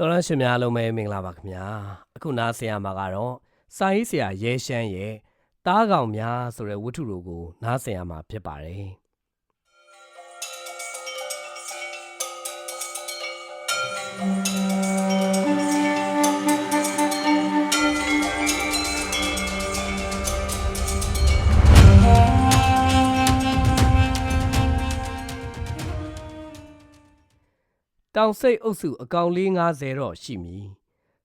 တော်ရရှင်များလုံးပဲမင်္ဂလာပါခင်ဗျာအခုနားဆင်ရမှာကတော့စာရေးဆရာရဲရှမ်းရဲ့တားကောင်များဆိုတဲ့ဝတ္ထုတို့ကို နားဆင်ရမှာဖြစ်ပါတယ် တောင်စိတ်အုပ်စုအကောင်လေး90တော့ရှိမည်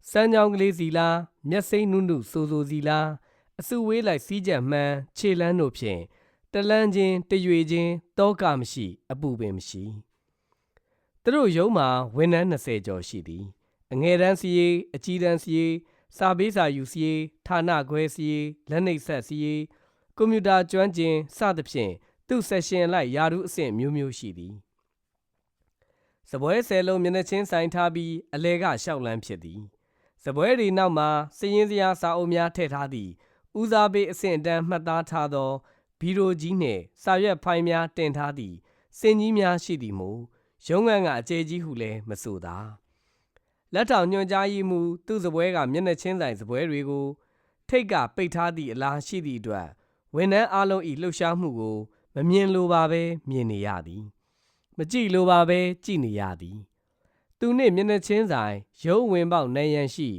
စမ်းကြောင်းကလေးစီလားမျက်စိမ့်နုနုဆိုဆိုစီလားအစုဝေးလိုက်စီးကြံမှန်းခြေလန်းတို့ဖြင့်တလန်းချင်းတရွေချင်းတောကမရှိ အပူပင်မရှိသူတို့ရုံးမှာဝန်ထမ်း20ကျော်ရှိသည် အငယ်တန်းစီရေးအကြီးတန်းစီရေးစာပေးစာယူစီရေးဌာနခွဲစီရေးလက်နှိပ်ဆက်စီရေးကွန်ပျူတာကျွမ်းကျင်စသဖြင့်သူ့ဆက်ရှင်လိုက်ယာရုအဆင့်မျိုးမျိုးရှိသည် စပွဲဆယ်လုံးမျက်နှာချင်းဆိုင်ထားပြီးအလဲကရှောက်လန်းဖြစ်သည်စပွဲဒီနောက်မှာစည်ရင်စရာစာအုပ်များထည့်ထားသည့်ဦးစားပေးအဆင့်အတန်းမှတ်သားထားသောဘီရိုကြီးနှင့်စာရွက်ဖိုင်များတင်ထားသည့်စင်ကြီးများရှိသည်မို့ရုံးခန်းကအကျယ်ကြီးဟုလည်းမဆိုသာလက်ထောင်ညွှန်ကြားရေးမှူးသူ့စပွဲကမျက်နှာချင်းဆိုင်စပွဲတွေကိုထိတ်ကပိတ်ထားသည့်အလားရှိသည့်အတွက်ဝန်ထမ်းအလုံး၏လှုပ်ရှားမှုကိုမမြင်လိုပါဘဲမြင်နေရသည် မကြည့်လိုပါပဲကြည့်နေရသည်သူနှင့်မျက်နှာချင်းဆိုင်ရုံးဝင်ပေါက်နိုင်ရန်ရှိ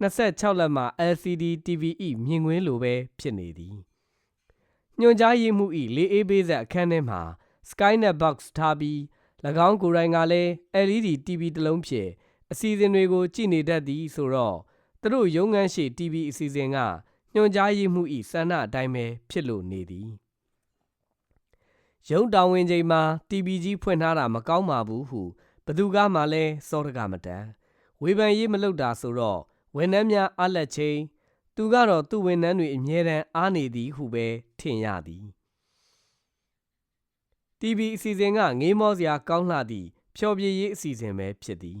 26လက်မှ LCD TV ၏မြင်ကွင်းလိုပဲဖြစ်နေသည်ညွှန်ကြားရေးမှု၏လေးအေးပေးဆက်အခန်းထဲမှာ Skynet box ထားပြီး၎င်းကိုယ်တိုင်ကလည်း LED TV တစ်လုံးဖြင့်အစီအစဉ်တွေကိုကြည့်နေတတ်သည်ဆိုတော့သူတို့ရုံးခန်းရှိ TV အစီအစဉ်ကညွှန်ကြားရေးမှု၏ဆန္ဒအတိုင်းပဲဖြစ်လို့နေသည် ရုံးတောင်ဝင်ချိန်မှာ TV ကြီးဖွင့်ထားတာမကောင်းပါဘူးဟုဘသူကမှလည်းစောတကမတန်ဝေဖန်ရေးမလုပ်တာဆိုတော့ဝန်ထမ်းများအားလက်ချင်းသူကတော့သူ့ဝန်ထမ်းတွေအမြဲတမ်းအားနေသည်ဟုပဲထင်ရသည် TV အစီအစဉ်ကငေးမောစရာကောင်းလှသည့်ဖျော်ဖြေရေးအစီအစဉ်ပဲဖြစ်သည်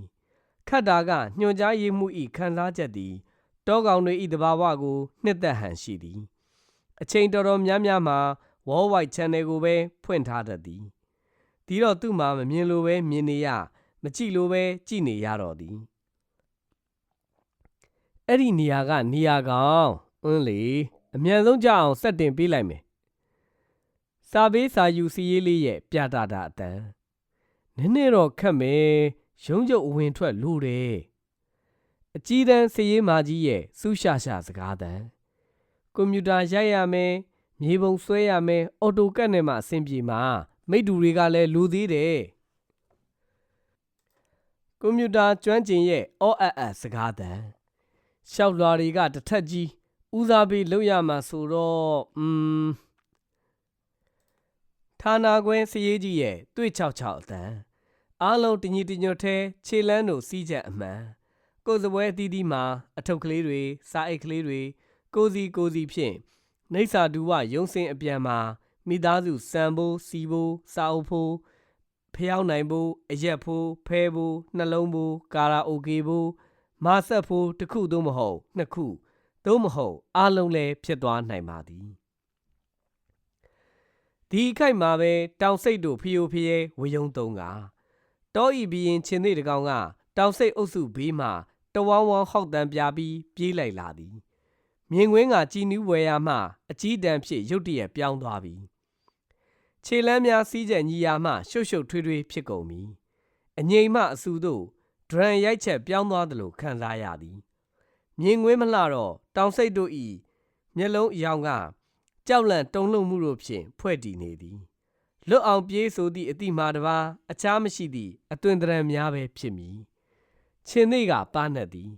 ခတ်တာကညွှန်ကြားရေးမှု၏ခံစားချက်သည်တောကောင်တွေ၏တဘာဝကို နှစ်သက်ဟန်ရှိသည် အချိန်တော်တော်များများမှာ World Wide Channel ကိုပဲဖွင့်ထားတတ်သည်ဒီတော့သူ့မှာမမြင်လိုပဲမြင်နေရမကြည့်လိုပဲကြည့်နေရတော့သည်အဲ့ဒီနေရာကနေရာကောင်အင်းလေအမြန်ဆုံးကြအောင်စက်တင်ပေးလိုက်မယ်စာပေးစာယူစီရေးလေးရဲ့ပြတာတာအတန်နည်းနည်းတော့ခက်မယ်ရုံးချုပ်အဝင်ထွက်လို့တယ်အကြီးတန်းစည်ရေးမာကြီးရဲ့စူးရှာရှာစကားတန်ကွန်ပျူတာရိုက်ရမယ် မြေပုံဆွဲရမယ်အော်တိုကတ်နဲ့မှအဆင်ပြေမှာမိတူတွေကလည်းလူသေးတယ်ကွန်ပျူတာကျွမ်းကျင်ရဲ့အော်အပ်အပ်စကားတန်ရှောက်လွာတွေကတစ်ထက်ကြီးဦးစားပေးလုပ်ရမှာဆိုတော့อืมဌာနာခွဲစည်ရေးကြီးရဲ့တွေ့ချောက်ချောက်အတန်အားလုံးတညီတညွတ်ထဲခြေလန်းတို့စီးချက်အမှန်ကိုယ်စပွဲအသီးသီးမှာအထုပ်ကလေးတွေစာအိတ်ကလေးတွေကိုစီကိုစီဖြင့် နေစာဒူဝရုံစင်အပြန်မှာမိသားစုစံဖို့စီဖို့စာအုပ်ဖို့ဖျောင်းနိုင်ဖို့အရက်ဖို့ဖဲဖို့နှလုံးဖို့ကာရာအိုကေဖို့မာဆက်ဖို့တစ်ခုသို့မဟုတ်နှစ်ခုသို့မဟုတ်အားလုံးလည်းဖြစ်သွားနိုင်ပါသည်ဒီအခိုက်မှာပဲတောင်စိတ်တို့ဖျို့ဖျဲဝယုံသုံးကတောဤဘီရင်ချင်းသေးတကောင်က တောင်စိတ်အုပ်စုဘေးမှတဝောင်းဝောင်းဟောက်တန်ပြပြီးပြေးလိုက်လာသည် မြင်ကွင်းကကြည်နူးဝယ်ရမှအကြီးတန်းဖြစ်ရုတ်တရက်ပြောင်းသွားပြီခြေလမ်းများစီးချက်ညီယာမှရှုပ်ရှုပ်ထွေးထွေးဖြစ်ကုန်ပြီအငိမ်မှအဆူတို့ဒရန်ရိုက်ချက်ပြောင်းသွားသလိုခံစားရသည်မြင်ကွင်းမလှတော့တောင်စိတ်တို့ဤမျက်လုံးအယောင်ကကြောက်လန့်တုန်လှုပ်မှုတို့ဖြင့်ဖွဲ့တည်နေသည်လွတ်အောင်ပြေးဆိုသည့်အတိမာတပါအခြားမရှိသည့်အသွင်တရံများပဲဖြစ်မည်ချင်းသေးကပါနှက်သည်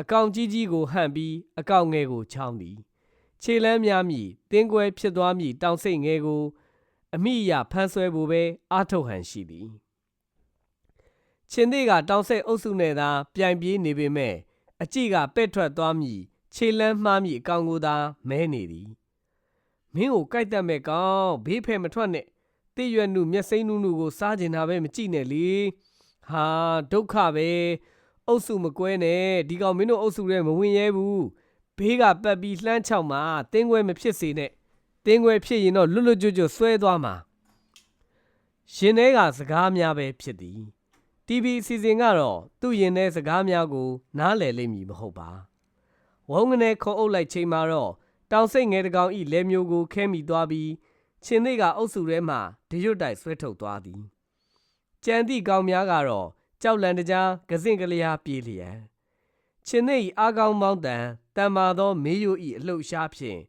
အကောင်ကြီးကြီးကိုဟန့်ပြီးအကောင်ငယ်ကိုချောင်းသည်ခြေလမ်းများမြည်တင်းကွဲဖြစ်သွားမည်တောင်စိတ်ငယ်ကိုအမိအယဖမ်းဆွဲဖို့ပဲအားထုတ်ဟန်ရှိသည်ချင်းသေးကတောင်စိတ်အုပ်စုနဲ့သာပြိုင်ပြေးနေပေမဲ့အကြည့်ကပဲ့ထွက်သွားမည်ခြေလမ်းမှားမည်အကောင်ကိုသာမဲနေသည်မင်းကိုကြိုက်တတ်မဲ့ကောင်ဘေးဖယ်မထွက်နဲ့တိရွက်နုမျက်စိမ့်နုနုကိုစားကျင်တာပဲမကြည့်နဲ့လေဟာဒုက္ခပဲ အုပ်စုမကွဲနဲ့ဒီကောင်မင်းတို့အုပ်စုထဲမဝင်ရဲဘူးဘေးကပတ်ပြီးလှမ်းချောက်မှာတင်းခွဲမဖြစ်စေနဲ့တင်းခွဲဖြစ်ရင်တော့လွတ်လွတ်ကျွတ်ကျွတ်ဆွဲသွားမှာရှင်ထဲကစကားများပဲဖြစ်သည် TV အစီအစဉ်ကတော့သူ့ရင်ထဲစကားများကို နားလည်လိမ့်မည်မဟုတ်ပါဝုံငနဲ့ခုံအုပ်လိုက်ချိန်မှာတော့တောင်စိတ်ငယ်တကောင်ဤလဲမျိုးကိုခဲမိသွားပြီးချင်းသေးကအုပ်စုထဲမှဒရွတ်တိုက်ဆွဲထုတ်သွားသည်ကြံသည့်ကောင်များကတော့ ကြောက်လန့်တကြားကစင့်ကလျားပြေးလျက်ချင်းသေးဤအာကောင်းမောင်းတန်တန်မာသောမေးယိုဤအလှုပ်ရှားဖြင့်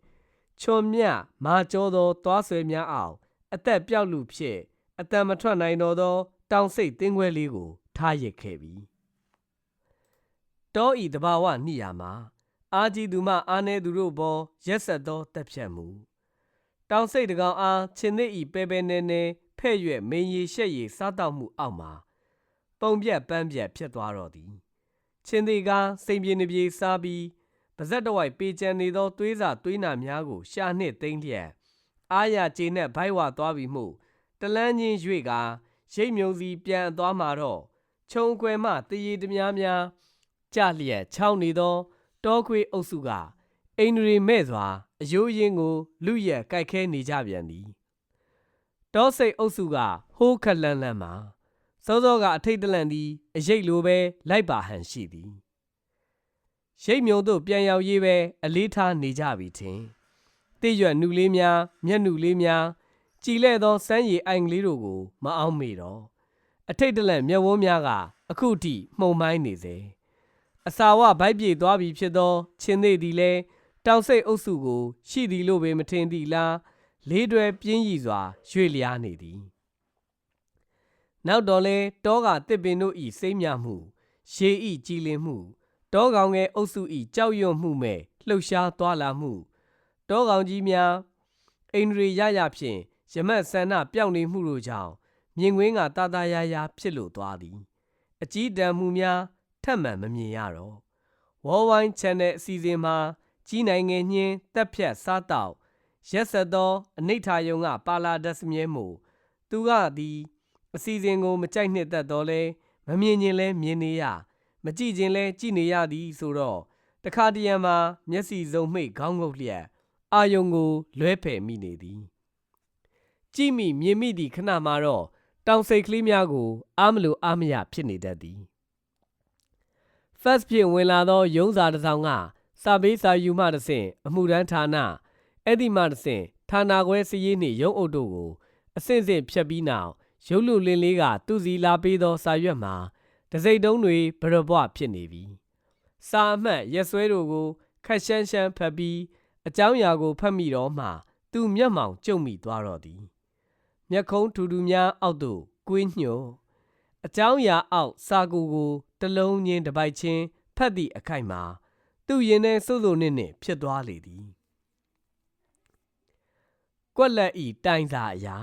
ချွန်မြမာကျော်သောသွားဆွဲများအောင်အသက်ပြောက်လူဖြစ်အတန်မထွက်နိုင်တော့သော တောင်စိတ်တင်းခွဲလေးကိုထားရစ်ခဲ့ပြီတောဤတဘာဝနှိယာမှာအာကြီးသူမှအာနေသူတို့ဘောရက်ဆက်သောတက်ဖြတ်မှုတောင်စိတ်တကောင်အားချင်းသည့်ဤပဲပဲနေနေဖဲ့ရွက်မင်းရီရှက်ရီစားတောက်မှုအောက်မှာ ပုံပြက်ပန်းပြက်ဖြစ်သွားတော့သည်ချင်းသေးကစိန်ပြေနေပြေစားပြီးပါဇက်တဝိုက်ပေချန်နေသောသွေးစာသွေးနာများကိုရှာနှင့်သိမ့်လျက်အားရကျေနပ်ဘိုက်ဝသွားပြီးမှုတလန်းချင်း၍ကရိတ်မြုံစီပြန်သွားမှာတော့ခြုံခွဲမှတရေတများများကြလျက်ချောင်းနေသောတောခွေအုပ်စုကအိန္ဒြေမဲ့စွာအယိုးရင်းကိုလူရက်ကြိုက်ခဲနေကြပြန်သည်တောစိတ်အုပ်စုကဟိုးခက်လန်းလန်းမှာ စောစောကအထိတ်တလန့်သည်အရိတ်လိုပဲလိုက်ပါဟန်ရှိသည်ရိတ်မြုံတို့ပြန်ရောက်ရေးပဲအလေးထားနေကြပြီထင်တိရွက်နုလေးများမျက်နုလေးများကြည်လဲ့သောစမ်းရည်အိုင်ကလေးတို့ကိုမအောင်မေတော့အထိတ်တလန့်မျက်ဝန်းများကအခုထိမှုန်မိုင်းနေစေအစာဝဗိုက်ပြေသွားပြီဖြစ်သောချင်းသေးသည်လဲတောင်စိတ်အုပ်စုကို ရှိသည်လို့ပေမထင်သည့်လားလေးတွဲပြင်းရည်စွာရွေ့လျားနေသည် နောက်တော့လဲတောကတစ်ပင်တို့ဤစိမ့်မြမှုရေဤကြည်လင်မှုတောကောင်ငယ်အုပ်စုဤကြောက်ရွံ့မှုမဲ့လှုပ်ရှားသွားလာမှုတောကောင်ကြီးများအိန္ဒြေရရဖြင့်ရမတ်ဆန္ဒပျောက်နေမှုတို့ကြောင့်မြင်ကွင်းကတာတာယာယာဖြစ်လို့သွားသည် အကြီးတန်းမှုများထပ်မံမမြင်ရတော့ Worldwide Channel အစီအစဉ်မှာကြီးနိုင်ငံညင်းတက်ဖြတ်စားတောက်ရက်ဆက်သောအနိဋ္ဌာယုံကပါလာဒတ်စမြဲမှုသူကသည် အစီအစဉ်ကိုမကြိုက်နှစ်သက်တော့လဲမမြင်ခြင်းလဲမြင်နေရမကြည့်ခြင်းလဲကြည့်နေရသည်ဆိုတော့တခါတရံမှာမျက်စိစုံမှိတ်ခေါင်းငုပ်လျက်အာယုံကိုလွဲဖယ်မိနေသည်ကြည့်မိမြင်မိသည့်ခဏမှာတော့တောင်စိတ်ကလေးများကိုအားမလိုအားမရဖြစ်နေတတ်သည် first ဖြင့်ဝင်လာသောရုံးစာတစ်စောင်ကစာပေးစာယူမှတဆင့်အမှုရန်ဌာနအဲ့ဒီမှတဆင့်ဌာနခွဲစည်ရေးနှင့်ရုံးအုပ်တို့ကိုအဆင့်ဆင့်ဖြတ်ပြီးနောက် ရုပ်လူလင်းလေးကသူစီလာပေးသောစာရွက်မှာတစိမ့်တုံးတွေဘရဘွဖြစ်နေပြီစာအမှတ်ရက်စွဲတို့ကိုခက်ရှမ်းရှမ်းဖတ်ပြီးအကြောင်းအရာကိုဖတ်မိတော့မှသူမျက်မှောင်ကျုံမိသွားတော့သည်မျက်ခုံးထူထူများအောက်သို့ကွေးညှို့အကြောင်းအရာအောက်စာကိုကိုတလုံးချင်းတစ်ပိုက်ချင်းဖတ်သည့်အခိုက်မှာသူ့ရင်ထဲစိုးစိုးနစ်နစ်ဖြစ်သွားလေသည်ကွက်လက်ဤတိုင်စာအရာ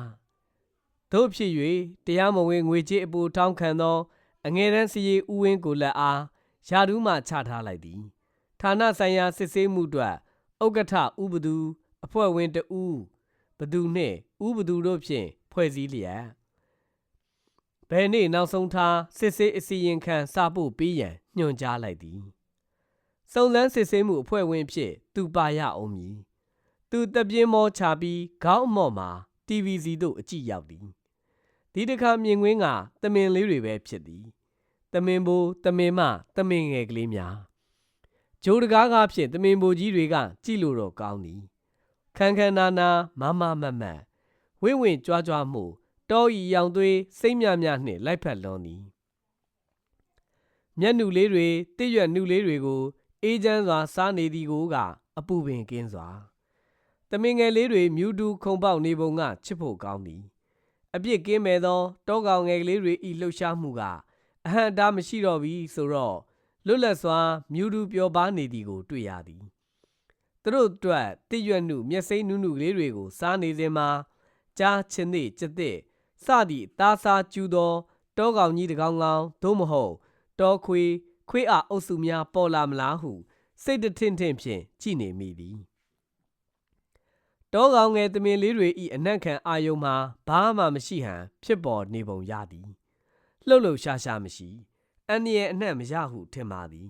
တို့ဖြစ်၍တရားမဝင်ငွေကြေးအပူထောင်းခံသော အငယ်တန်းစည်ဥဝင်းကိုလက်အားယာဒူးမှချထားလိုက်သည်ဌာနဆိုင်ရာစစ်ဆေးမှုအတွက်ဥက္ကဋ္ဌဥပဒူအဖွဲ့ဝင်တဦးဘသူနှင့်ဥပဒူတို့ဖြင့်ဖွဲ့စည်းလျက်ဘယ်နေ့နောက်ဆုံးထားစစ်ဆေးအစီရင်ခံစာပို့ပေးရန်ညွှန်ကြားလိုက်သည်စုံစမ်းစစ်ဆေးမှုအဖွဲ့ဝင်ဖြစ်သူပါရအောင်မည်သူတပြင်းမောချပြီးခေါင်းအမော့မှာ TVC တို့အကြည့်ရောက်သည် ဒီတစ်ခါမြင်ကွင်းကတမင်လေးတွေပဲဖြစ်သည်တမင်ဘိုးတမင်မတမင်ငယ်ကလေးများဂျိုးတကားကားဖြင့်တမင်ဘိုကြီးတွေကကြည့်လို့တော့ကောင်းသည်ခန်းခန်းနာနာမမမတ်မတ်ဝင့်ဝင့်ကြွားကြွားမှုတောဤရောင်သွေးစိမ့်မြမြနှင့်လိုက်ဖက်လွန်သည်မျက်နှုလေးတွေတည့်ရွက်နှုလေးတွေကိုအေးချမ်းစွာစားနေသည်ကိုကအပူပင်ကင်းစွာတမင်ငယ်လေးတွေမြူတူခုံပေါက်နေပုံကချစ်ဖို့ကောင်းသည် အပြစ်ကင်းမဲ့သောတောကောင်ငယ်ကလေးတွေဤလှုပ်ရှားမှုကအဟံတားမရှိတော့ပြီဆိုတော့လွတ်လပ်စွာမြူတူပျော်ပါနေသည်ကို တွေ့ရသည်သူတို့အတွက်တည့်ရွက်နှုမျက်စိနုနုကလေးတွေကို စားနေစဉ်မှာကြားချင်းသည့်ကြက်သည့်စသည့်သားစားကျူးသောတောကောင်ကြီးတကောင်ကောင်သို့မဟုတ်တောခွေခွေးအားအုပ်စုများပေါ်လာမလားဟုစိတ်တထင့်ထင့်ဖြင့်ကြည်နေမိသည် တောကောင်ငယ်သမင်လေးတွေဤအနက်ခံအာယုံမှာဘာမှမရှိဟန်ဖြစ်ပေါ်နေပုံရသည်လှုပ်လှုပ်ရှားရှားမရှိအန်ရဲ့အနှံ့မရဟုထင်ပါသည်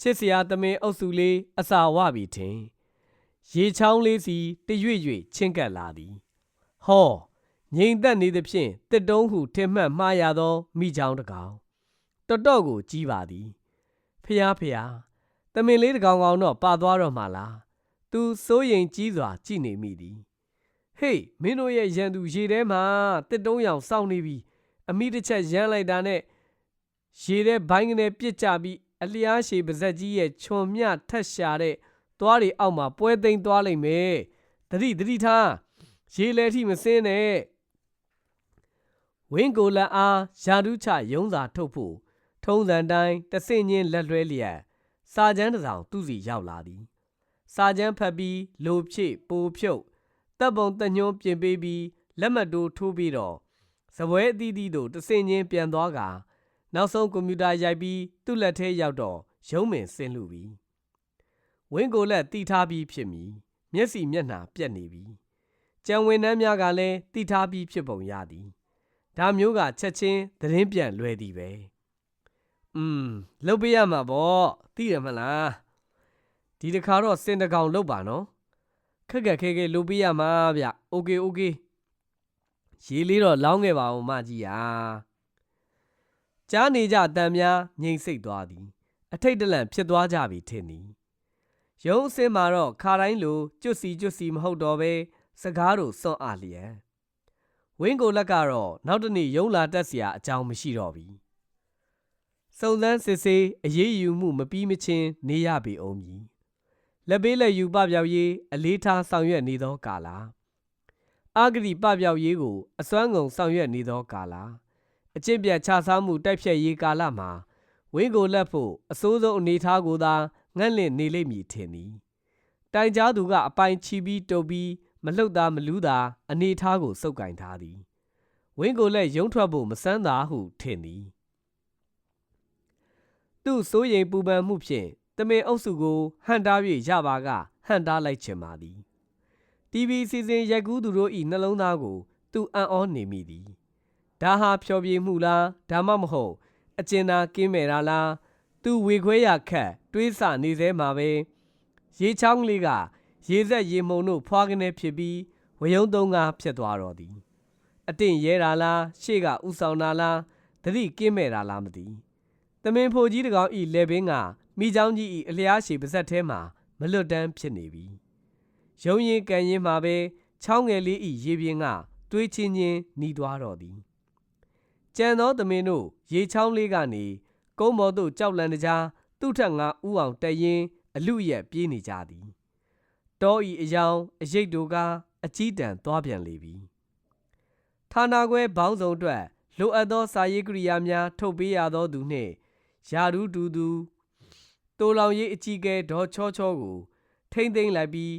ချစ်စရာသမင်အုပ်စုလေးအစာဝပြီထင်ရေချောင်းလေးစီတရွေ့ရွေ့ချင်းကပ်လာသည်ဟောငြိမ်သက်နေသဖြင့်တစ်တုံးဟုထင်မှတ်မှားရသောမိချောင်းတကောင်တော်တော့ကိုကြီးပါသည်ဖျားဖျားတမင်လေးတကောင်ကောင်တော့ပါသွားတော့မှလား သူစိုးရင်ကြီးစွာကြည်နေမိသည်ဟေးမင်းတို့ရဲ့ရန်သူရေထဲမှာတစ်တုံးရောင်စောင်းနေပြီအမိတစ်ချက်ရမ်းလိုက်တာနဲ့ရေထဲဘိုင်းကနေပြစ်ကြပြီးအလျားရှည်ပါဇက်ကြီးရဲ့ခြုံမြထက်ရှာတဲ့သွားတွေအောက်မှာပွဲသိမ်းသွားလိမ့်မယ်တတိတတိထားရေလဲထိမစင်းနဲ့ဝင်းကိုလက်အားယာဒုချရုံးစာထုတ်ဖို့ထုံးစံတိုင်းတဆင့်ချင်းလက်လွှဲလျက်စာကျန်းတစ်စောင်သူ့စီရောက်လာသည် စာကျန်းဖတ်ပြီးလိုဖြည့်ပိုဖြုတ်တပ်ပုံတညွှန်းပြင်ပေးပြီးလက်မှတ်တိုးထိုးပြီးတော့စပွဲအသီးသီးတို့တဆင့်ချင်းပြန်သွားကနောက်ဆုံးကွန်ပျူတာရိုက်ပြီးသူ့လက်ထဲရောက်တော့ရုံးမင်ဆင်းလူပြီဝင်းကိုလက်တီထားပြီးဖြစ်မည်မျက်စိမျက်နှာပြက်နေပြီကြံဝင်နှမ်းများကလည်းတီထားပြီးဖြစ်ပုံရသည်ဒါမျိုးကချက်ချင်းသတင်းပြန်လွယ်သည်ပဲอืมလုတ်ပေးရမှာပေါ့သိရမလား ဒီတခါတော့စင်တကောင်လုတ်ပါနော်ခက်ခက်ခဲခဲလုတ်ပေးရမှာဗျโอเคโอเคရေလေးတော့လောင်းခဲ့ပါဦးမကြီးဟာကြားနေကြတန်များငြိမ်စိတ်သွားသည် အထိတ်တလန့်ဖြစ်သွားကြပြီထင်သည်ရုံးအစင်းမှာတော့ခါတိုင်းလိုကျွတ်စီကျွတ်စီမဟုတ်တော့ပဲစကားတို့စွန့်အားလျက်ဝင်းကိုလက်ကတော့နောက်တနေ့ရုံးလာတက်เสียအကြောင်းမရှိတော့ပြီစုံစမ်းစစ်ဆေးအရေးယူမှုမပြီးမချင်းနေရပေအောင်မည် လက်ပေးလက်ယူပပြောက်ရေးအလေးထားဆောင်ရွက်နေသောကာလအာဂတိပပြောက်ရေးကိုအစွမ်းကုန်ဆောင်ရွက်နေသောကာလအကျင့်ပြတ်ခြစားမှုတိုက်ဖြတ်ရေးကာလမှာဝင်းကိုလက်ဖို့အစိုးဆုံးအနေထားကိုသာငန့်လင့်နေလိမ့်မည်ထင်သည်တိုင်ကြားသူကအပိုင်ချီပြီးတုပ်ပြီးမလှုပ်သားမလူးသာအနေထားကိုစုပ်ကင်ထားသည်ဝင်းကိုလက်ရုံထွက်ဖို့မစမ်းသာဟုထင်သည်သူ့စိုးရိမ်ပူပန်မှုဖြင့် တမင်အုပ်စုကိုဟန်တား၍ရပါကဟန်တားလိုက်ချင်ပါသည် TV စီစဉ်ရိုက်ကူးသူတို့၏နှလုံးသားကို သူအံ့ဩနေမိသည်ဒါဟာဖျော်ဖြေမှုလားဒါမှမဟုတ် အကျဉ်းသာကင်းမဲ့တာလားသူဝေခွဲရခက်တွေးဆနေသေးမှာပဲရေချောင်းလေးကရေဆက်ရေမှုန်တို့ဖွာကနေဖြစ်ပြီးဝယုံသုံးကားဖြစ်သွားတော့သည် အတင့်ရဲတာလားရှေ့ကဥဆောင်တာလားတတိကင်းမဲ့တာလားမသိတမင်ဖိုကြီးတကောင်ဤလေဘင်းက မိချောင်းကြီးဤအလျားရှည်ပါဇက်ထဲမှာမလွတ်တမ်းဖြစ်နေပြီရုံရင်ကန်ရင်မှာပဲချောင်းငယ်လေးဤရေပြင်ကတွေးချင်းချင်းနှီးသွားတော့သည်ကြံသောသမင်တို့ရေချောင်းလေးကနေကုန်းမော်သို့ကြောက်လန့်တကြားသူ့ထက်ငါဥအောင်တရင်အလူရက်ပြေးနေကြသည်တောဤအယောင်အရိတ်တို့ကအကြီးတန်းသွားပြန်လေပြီဌာနာခွဲဘောင်းဆောင်အတွက်လိုအပ်သောစာရေးကိရိယာများထုတ်ပေးရသောသူနှင့်ယာရုတူသူ တိုးလောင်ရေးအကြီးကဲဒေါ်ချောချောကို ထိမ့်သိမ့်လိုက်ပြီး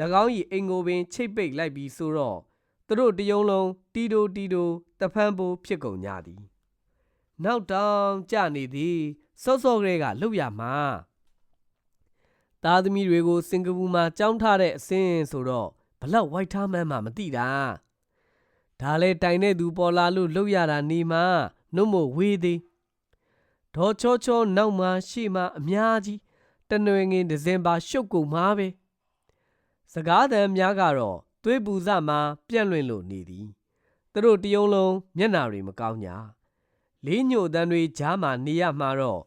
၎င်း၏အိမ်ကိုပင်ချိတ်ပိတ်လိုက်ပြီးဆိုတော့သူတို့တယုံလုံးတီတိုတီတိုတဖန်ပိုးဖြစ်ကုန်ကြသည် နောက်တောင်ကြနေသည်စော့စော့ကလေးကလှုပ်ရမှာသားသမီးတွေကိုစင်ကာပူမှာကြောင်းထားတဲ့အစင်းဆိုတော့ဘလောက်ဝိုက်ထားမှန်းမှမသိတာဒါလဲတိုင်တဲ့သူပေါ်လာလို့လှုပ်ရတာနေမှာနှုတ်မို့ဝေးသေး ဒေါ်ချောချောနောက်မှရှေ့မှအများကြီးတနွေငင်ဒီဇင်ဘာရှုပ်ကုန်မှာပဲစကားသံများကတော့သွေးပူစမှပြန့်လွင့်လို့နေသည်သူတို့တယုံလုံးမျက်နာတွေမကောင်းညာလေးညို့တန်းတွေကြားမှနေရမှာတော့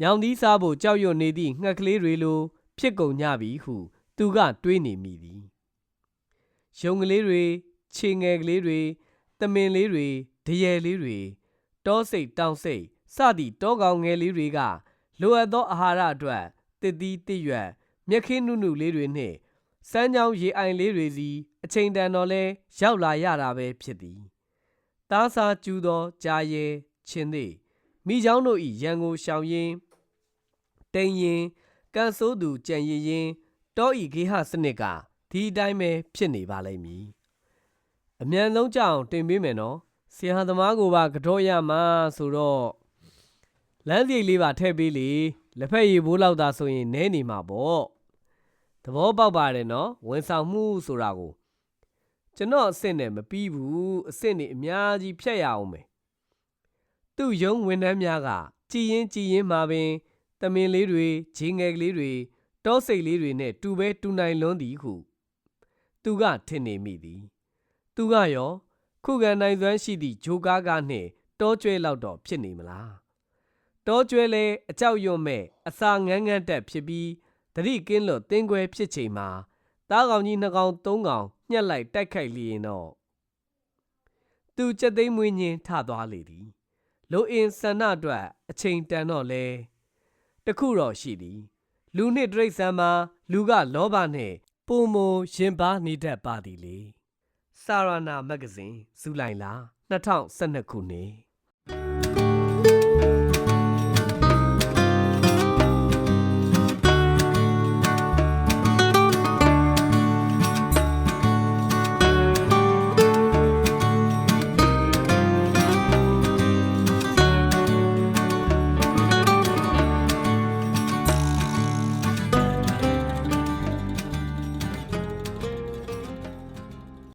ညောင်သီးစားဖို့ကြောက်ရွံ့နေသည့်ငှက်ကလေးတွေလိုဖြစ်ကုန်ကြပြီဟု သူကတွေးနေမိသည်ရုံကလေးတွေခြေငယ်ကလေးတွေတမင်လေးတွေဒရဲလေးတွေတောစိတ်တောင်စိတ် စသည့်တောကောင်ငယ်လေးတွေကလိုအပ်သောအာဟာရအတွက်တစ်သီးတစ်ရွက်မြက်ခင်းနုနုလေးတွေနှင့်စမ်းချောင်းရေအိုင်လေးတွေစီအချိန်တန်တော်လဲရောက်လာရတာပဲဖြစ်သည်။တားစာကျူသောကြာရဲချင်းသည်မိချောင်းတို့၏ရန်ကိုရှောင်ရင်းတိန်ရင်ကန်ဆိုးသူကြံရည်ရင်တောဤဂေဟစနစ်ကဒီအတိုင်းပဲဖြစ်နေပါလိမ့်မည်။အမြန်ဆုံးကြအောင်တင်ပေးမယ်နော်။ဆရာသမားကိုပါကတော့ရမှာဆိုတော့ လမ်းစီလေးပါထည့်ပေးလေလက်ဖက်ရည်ဘိုးလောက်သာဆိုရင်နဲနေမှာပေါ့သဘောပေါက်ပါတယ်နော်ဝန်ဆောင်မှုဆိုတာကိုကျွန်တော်အစ်စ်နဲ့မပြီးဘူးအစ်စ်နေအများကြီးဖြတ်ရအောင်မယ်သူ့ယုံဝန်ထမ်းများကကြည်ရင်ကြည်ရင်မှာပင်တမင်လေးတွေဂျင်းငယ်ကလေးတွေတောစိတ်လေးတွေနဲ့တူပဲတူနိုင်လွန်းသည်ဟု သူကထင်နေမိသည် သူကရော ခုခံနိုင်စွမ်းရှိသည့်ဂျိုကားကားနှင့်တောကျွဲလောက်တော့ဖြစ်နေမလား တောကျွဲလဲအကြောက်ရွံ့မဲ့အစာငန်းငန်းတက်ဖြစ်ပြီးတတိကင်းလွတ်တင်းခွဲဖြစ်ချိန်မှာသားကောင်ကြီးနှစ်ကောင်သုံးကောင်ညှက်လိုက်တိုက်ခိုက်လျင်တော့သူကြက်သိမ်းမွေးညင်းထသွားလေသည်လိုအင်ဆန္ဒအတွက်အချိန်တန်တော့လဲတခုတော့ရှိသည် လူနှင့်တရိတ်ဆန်မှာလူကလောဘနှင့်ပုံမရင်ပါနေတတ်ပါသည်လေစာရနာမဂ္ဂဇင်းဇူလိုင်လ2012ခုနှစ်